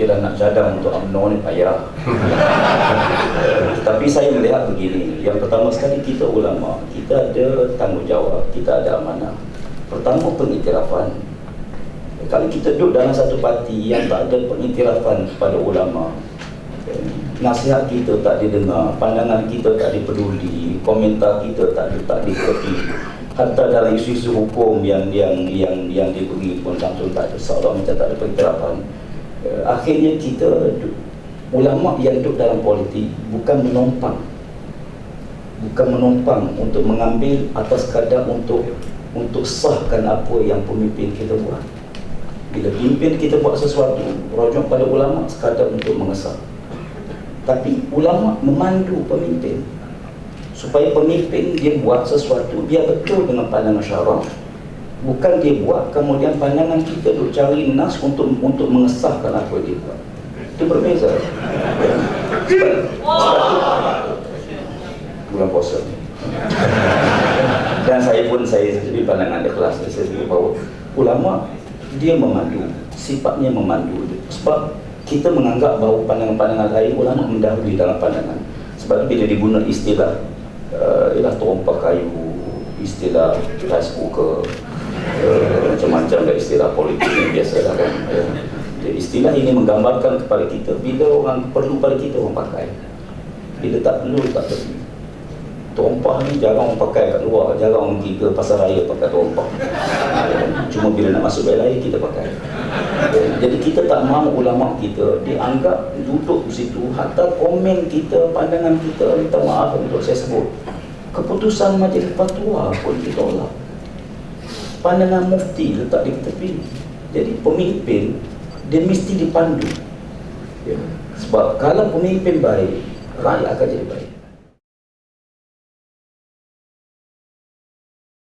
ialah nak cadang untuk UMNO ni payah tetapi saya melihat begini yang pertama sekali kita ulama kita ada tanggungjawab kita ada amanah. Pertama pengiktirafan. Kalau kita duduk dalam satu parti yang tak ada pengiktirafan kepada ulama nasihat kita tak didengar pandangan kita tak dipeduli komentar kita tak tak dikerti hatta dalam isu-isu hukum yang yang yang yang diberi pun langsung tak ada. Seolah macam tak ada pengiktirafan. Uh, akhirnya kita ulama yang duduk dalam politik bukan menumpang bukan menumpang untuk mengambil atas kadar untuk untuk sahkan apa yang pemimpin kita buat. Bila pemimpin kita buat sesuatu rujuk pada ulama sekadar untuk mengesah. Tapi ulama memandu pemimpin supaya pemimpin dia buat sesuatu biar betul dengan pandangan syarah bukan dia buat kemudian pandangan kita duk cari nas untuk untuk mengesahkan apa dia buat. Itu berbeza sebab bulan puasa. Dan saya pun saya sendiri pandangan di kelas saya sendiri bahawa ulama dia memandu. Sifatnya memandu sebab kita menganggap bahawa pandangan-pandangan lain ulama mendahului dalam pandangan. Sebab bila diguna istilah uh, ialah terompak kayu istilah rice cooker uh, macam-macam uh, istilah politik yang biasa lah kan uh, jadi istilah ini menggambarkan kepada kita bila orang perlu pada kita orang pakai. Bila tak perlu tak perlu. Terompah ni jarang orang pakai kat luar jarang orang pergi ke pasar raya pakai terompah cuma bila nak masuk balai kita pakai. Jadi kita tak mahu ulama kita dianggap duduk di situ hatta komen kita pandangan kita minta maaf untuk saya sebut. Keputusan majlis fatwa pun ditolak pandangan mufti letak di tepi. Jadi pemimpin dia mesti dipandu ya. sebab kalau pemimpin baik rakyat akan jadi baik